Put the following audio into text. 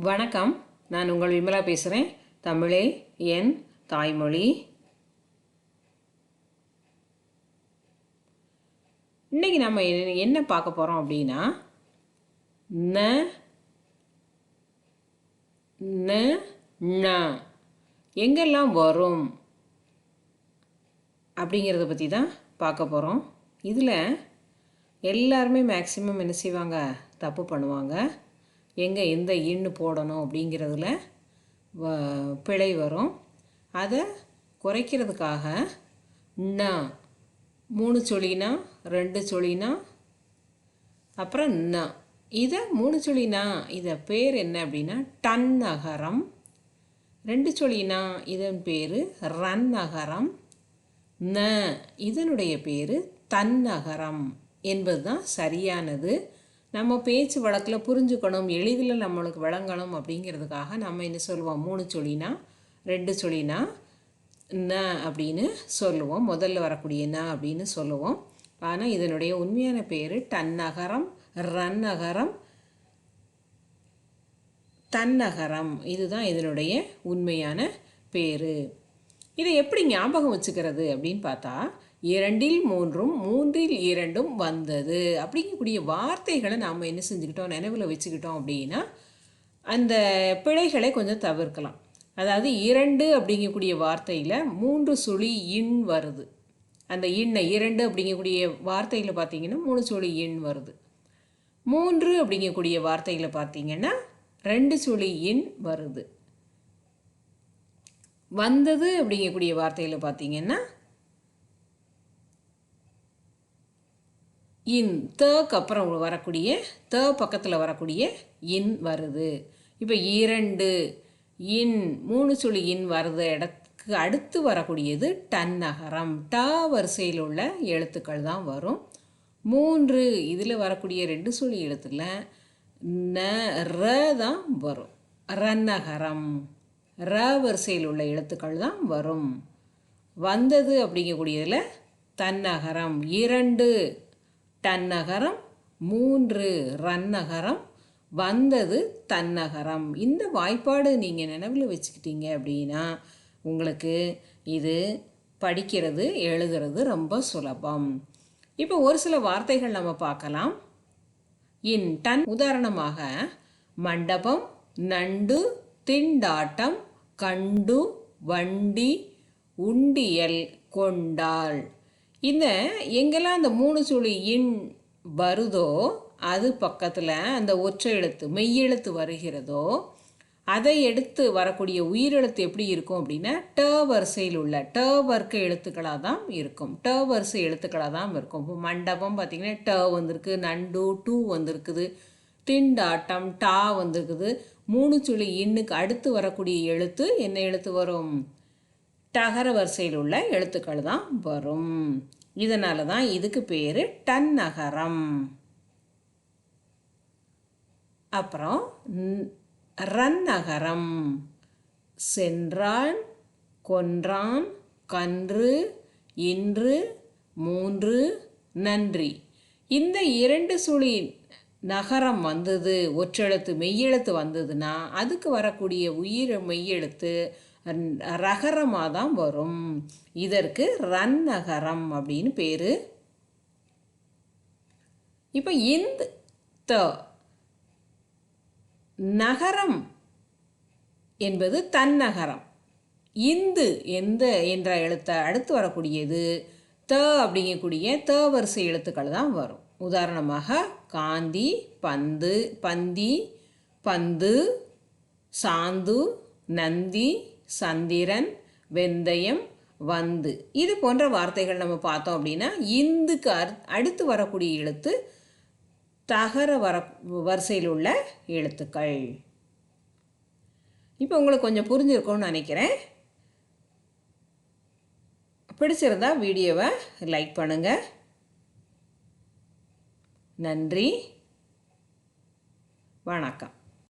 வணக்கம். நான் உங்கள் விமலா பேசுகிறேன் தமிழே என் தாய்மொழி. இன்றைக்கி நம்ம என்ன- என்ன பார்க்க போகிறோம் அப்படின்னா ந ந ண எங்கெல்லாம் வரும் அப்படிங்கிறத பற்றி தான் பார்க்க போகிறோம் இதில் எல்லாருமே மேக்சிமம் என்ன செய்வாங்க? தப்பு பண்ணுவாங்க. எங்கே எந்த இன்னு போடணும் அப்படிங்கிறதுல வ பிழை வரும். அதை குறைக்கிறதுக்காக ந மூணு சொலினா ரெண்டு சொலினா அப்புறம் ந. இதை மூணு சொலினா இதை பேர் என்ன அப்படின்னா டன் நகரம் ரெண்டு சொலினா இதன் பேர் ரன் நகரம் ந இதனுடைய பேர் தன்னகரம் என்பது என்பதுதான் சரியானது. நம்ம பேச்சு வழக்கில் புரிஞ்சுக்கணும் எளிதில் நம்மளுக்கு விளங்கணும் அப்படிங்கிறதுக்காக நம்ம என்ன சொல்லுவோம்? மூணு சொலினா ரெண்டு சொலினா ந அப்படின்னு சொல்லுவோம். முதல்ல வரக்கூடிய ந அப்படின்னு சொல்லுவோம். ஆனால் இதனுடைய உண்மையான பேர் டன்னகரம் ரன்னகரம் தன்னகரம். இதுதான் இதனுடைய உண்மையான பேர். இதை எப்படி ஞாபகம் வச்சுக்கிறது அப்படின்னு பார்த்தா இரண்டில் மூன்றும் மூன்றில் இரண்டும் வந்தது. அப்படிங்கக்கூடிய வார்த்தைகளை நாம் என்ன செஞ்சுக்கிட்டோம் நினைவில் வச்சுக்கிட்டோம் அப்படின்னா அந்த பிழைகளை கொஞ்சம் தவிர்க்கலாம். அதாவது இரண்டு அப்படிங்கக்கூடிய வார்த்தையில் மூன்று சுழி இன் வருது. அந்த இன்னை இரண்டு அப்படிங்கக்கூடிய வார்த்தையில் பார்த்தீங்கன்னா மூணு சுழி இன் வருது. மூன்று அப்படிங்கக்கூடிய வார்த்தையில் பார்த்தீங்கன்னா ரெண்டு சுழி இன் வருது. வந்தது அப்படிங்கக்கூடிய வார்த்தையில் பார்த்தீங்கன்னா இன் தக்கு அப்புறம் வரக்கூடிய த பக்கத்தில் வரக்கூடிய இன் வருது. இப்போ இரண்டு இன் மூணு சுழி இன் வருது இடத்துக்கு அடுத்து வரக்கூடியது டன் நகரம். ட வரிசையில் உள்ள எழுத்துக்கள் தான் வரும். மூன்று இதில் வரக்கூடிய ரெண்டு சுழி எழுத்துல ந ர தான் வரும். ரன்னகரம் ர வரிசையில் உள்ள எழுத்துக்கள் தான் வரும். வந்தது அப்படிங்கக்கூடியதில் தன்னகரம் இரண்டு டன்னகரம் மூன்று ரன்னகரம் வந்தது தன்னகரம். இந்த வாய்ப்பாடு நீங்கள் நினைவில் வச்சுக்கிட்டீங்க அப்படின்னா உங்களுக்கு இது படிக்கிறது எழுதுறது ரொம்ப சுலபம். இப்போ ஒரு சில வார்த்தைகள் நம்ம பார்க்கலாம். இன் டன் உதாரணமாக மண்டபம் நண்டு திண்டாட்டம் கண்டு வண்டி உண்டியல் கொண்டாள். இந்த எங்கெல்லாம் அந்த மூணு சுழி இன் வருதோ அது பக்கத்தில் அந்த ஒற்றை எழுத்து மெய்யெழுத்து வருகிறதோ அதை எடுத்து வரக்கூடிய உயிரெழுத்து எப்படி இருக்கும் அப்படின்னா ட வரிசையில் உள்ள ட வர்க்க எழுத்துக்களாக தான் இருக்கும். ட வரிசை எழுத்துக்களாக தான் இருக்கும். இப்போ மண்டபம் பார்த்திங்கன்னா ட வந்திருக்கு நண்டு டூ வந்திருக்குது திண்டாட்டம் டா வந்திருக்குது. மூணு சுழி இன்னுக்கு அடுத்து வரக்கூடிய எழுத்து என்ன எழுத்து வரும்? டகர வரிசையில் உள்ள எழுத்துக்கள் தான் வரும். இதனால தான் இதுக்கு பேர் டன்னகரம் அப்புறம் ரன் ரன்னகரம். சென்றான் கொன்றான் கன்று இன்று மூன்று நன்றி. இந்த இரண்டு சுழி நகரம் வந்தது ஒற்றெழுத்து மெய்யெழுத்து வந்ததுன்னா அதுக்கு வரக்கூடிய உயிர் மெய்யெழுத்து ரகரமாக தான் வரும். இதற்கு ரன்னகரம் அப்படின்னு பேர். இப்போ இந்த த நகரம் என்பது தன்னகரம். இந்து எந்த என்ற எழுத்தை அடுத்து வரக்கூடியது. த அப்படிங்கக்கூடிய த வரிசை எழுத்துக்கள் தான் வரும். உதாரணமாக காந்தி பந்து பந்தி பந்து சாந்து நந்தி சந்திரன் வெந்தயம் வந்து. இது போன்ற வார்த்தைகள் நம்ம பார்த்தோம் அப்படின்னா இந்துக்கு அடுத்து வரக்கூடிய எழுத்து தகர வர வரிசையில் உள்ள எழுத்துக்கள். இப்போ உங்களுக்கு கொஞ்சம் புரிஞ்சிருக்கும்னு நினைக்கிறேன். பிடிச்சிருந்தா வீடியோவை லைக் பண்ணுங்கள் நன்றி. வணக்கம்.